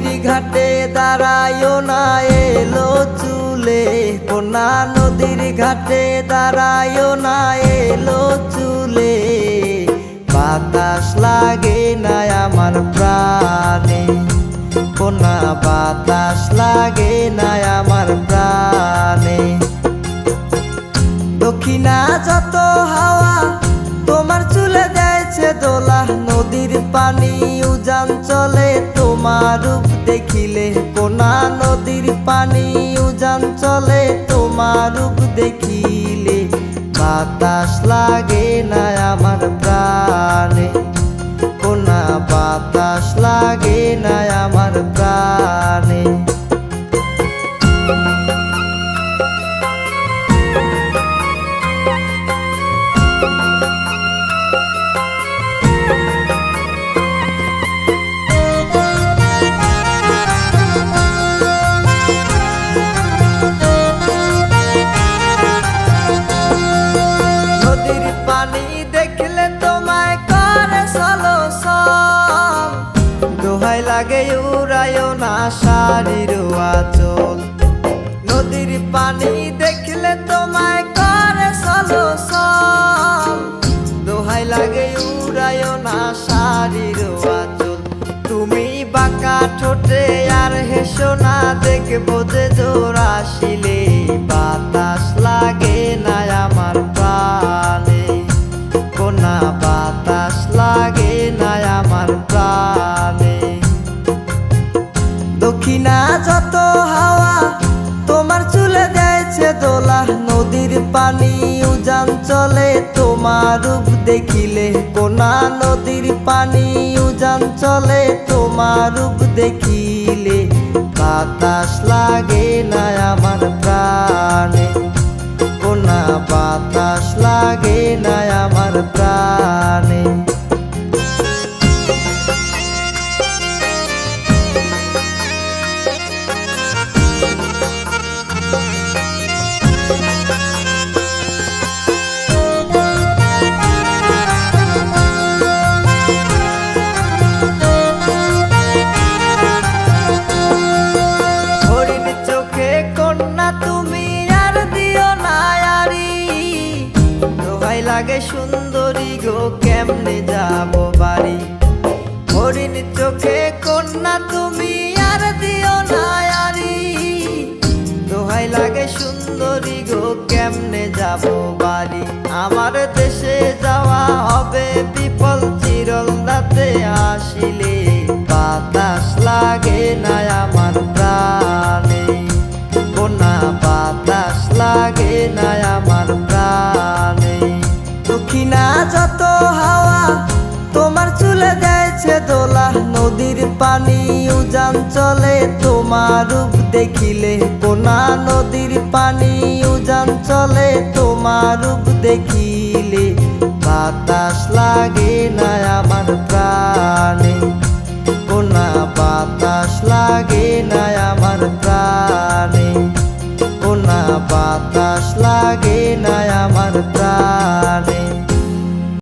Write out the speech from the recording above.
ঘাটে দাঁড়ায় না, এলো চুলে। কোনা নদীর ঘাটে দাঁড়ায় না, এলো চুলে। বাতাস লাগে না আমার প্রাণে। কোনা বাতাস লাগে না আমার প্রাণে। দক্ষিণা যত পানি উজান চলে তোমার রূপ দেখিলে কোনা নদীর পানি উজান চলে তোমার রূপ দেখিলে। বাতাস লাগে না আমার প্রাণে কোনা বাতাস লাগে না পানি দেখলে তোমায় করে সল দোহাই লাগে উড়ায় না শাড়ির আচল। নদীর পানি দেখলে তোমায় করে সল দোহাই লাগে উড়ায় না শাড়ির আচল। তুমি বাঁকা ঠোঁটে আর হেসো না, দেখব যে জোর প্রাণে। দক্ষিণা যত হাওয়া তোমার চুলে দোলা, নদীর পানি উজান চলে, তোমার রূপ দেখিলে কোনা নদীর পানি উজান চলে, তোমার রূপ দেখিলে বাতাস লাগে না আমার প্রাণে। কোনা বাতাস লাগে না আমার প্রাণে। লাগে সুন্দরী গো, কেমনে যাব বাড়ি? হরিণ চোখে কন্যা, তুমি আর দিও না আরি দোহাই লাগে সুন্দরী গো, কেমনে যাব বাড়ি? আমার দেশে যাওয়া হবে বিপল চিরল রাতে আসিলে বাতাস লাগে না যত হাওয়া, তোমার চুলে দেয়ছে দোলা। নদীর পানি উজান চলে, তোমার রূপ দেখিলে কোনা নদীর পানি উজান চলে, তোমার রূপ দেখিলে। বাতাস লাগে না আমার প্রাণে। কোনা বাতাস লাগে না আমার প্রাণে। কোনা বাতাস লাগে